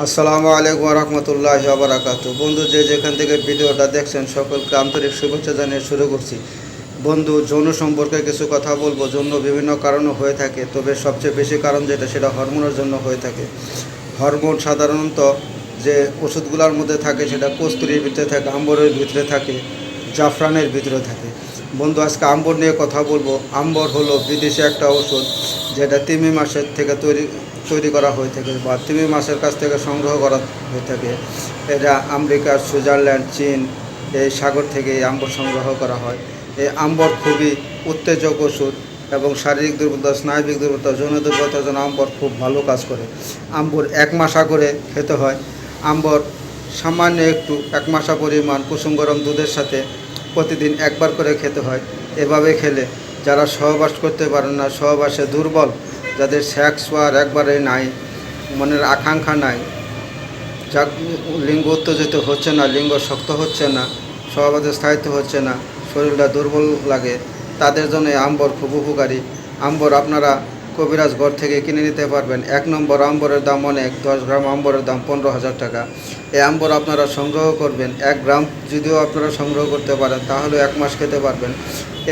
আসসালামু আলাইকুম রহমতুল্লাহ বারাকাতু বন্ধু, যে যেখান থেকে ভিডিওটা দেখছেন, সকলকে আন্তরিক শুভেচ্ছা জানিয়ে শুরু করছি। বন্ধু, যৌন সম্পর্কে কিছু কথা বলব। যৌন বিভিন্ন কারণে হয়ে থাকে, তবে সবচেয়ে বেশি কারণ যেটা, সেটা হরমোনের জন্য হয়ে থাকে। হরমোন সাধারণত যে ওষুধগুলোর মধ্যে থাকে, সেটা কস্তুরির ভিতরে থাকে, আম্বরের ভিতরে থাকে, জাফরানের ভিতরে থাকে। বন্ধু, আজকে আম্বর নিয়ে কথা বলব। আম্বর হলো বিদেশি একটা ওষুধ যেটা তিমি মাসের থেকে তৈরি তৈরি করা হয়ে থাকে বা তিমি মাসের কাছ থেকে সংগ্রহ করা হয়ে থাকে। এটা আমেরিকা, সুইজারল্যান্ড, চীন এই সাগর থেকে এই আম্বর সংগ্রহ করা হয়। এই আম্বর খুবই উত্তেজক ওষুধ এবং শারীরিক দুর্বলতা, স্নায়বিক দুর্বলতা, যৌন দুর্বলতার জন্য আম্বর খুব ভালো কাজ করে। আম্বর এক মাসা করে খেতে হয়। আম্বর সামান্য একটু, এক মাসা পরিমাণ কুসুম গরম দুধের সাথে প্রতিদিন একবার করে খেতে হয়। এভাবে খেলে যারা সহবাস করতে পারেন না, সহবাসে দুর্বল, যাদের সেক্স হওয়ার একবারে নাই, মনের আকাঙ্ক্ষা নাই যা লিঙ্গ উত্তেজিত হচ্ছে না, লিঙ্গ শক্ত হচ্ছে না সহবাসে স্থায়িত্ব হচ্ছে না, শরীরটা দুর্বল লাগে, তাদের জন্য আম্বর খুব উপকারী। আম্বর আপনারা কবিরাজ ঘর থেকে কিনে নিতে পারবেন। এক নম্বর আম্বরের দাম অনেক, দশ গ্রাম আম্বরের দাম পনেরো হাজার টাকা। এই আম্বর আপনারা সংগ্রহ করবেন। এক গ্রাম যদিও আপনারা সংগ্রহ করতে পারেন তাহলে এক মাস খেতে পারবেন।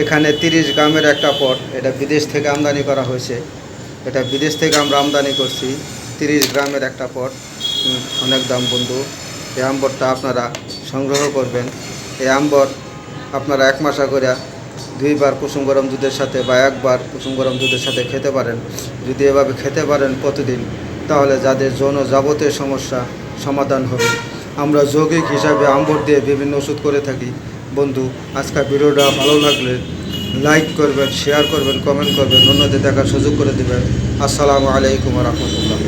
এখানে তিরিশ গ্রামের একটা পট, এটা বিদেশ থেকে আমদানি করা হয়েছে। এটা বিদেশ থেকে আমরা আমদানি করছি, তিরিশ গ্রামের একটা পট। অনেক দাম বন্ধু। এই আম্বরটা আপনারা সংগ্রহ করবেন। এই আম্বর আপনারা এক মাসা করে দুইবার কুসুম গরম দুধের সাথে বা একবার কুসুম গরম দুধের সাথে খেতে পারেন, যদি এভাবে খেতে পারেন প্রতিদিন, তাহলে যাদের যৌন যাবতীয় সমস্যা সমাধান হবে। আমরা যৌগিক হিসাবে আম্বর দিয়ে বিভিন্ন ওষুধ করে থাকি। বন্ধু, আজকের ভিডিওটা ভালো লাগলে লাইক করবেন, শেয়ার করবেন, কমেন্ট করবেন, অন্যদের দেখার সুযোগ করে দেবেন। আসসালামু আলাইকুম রহমতুল্লাহ।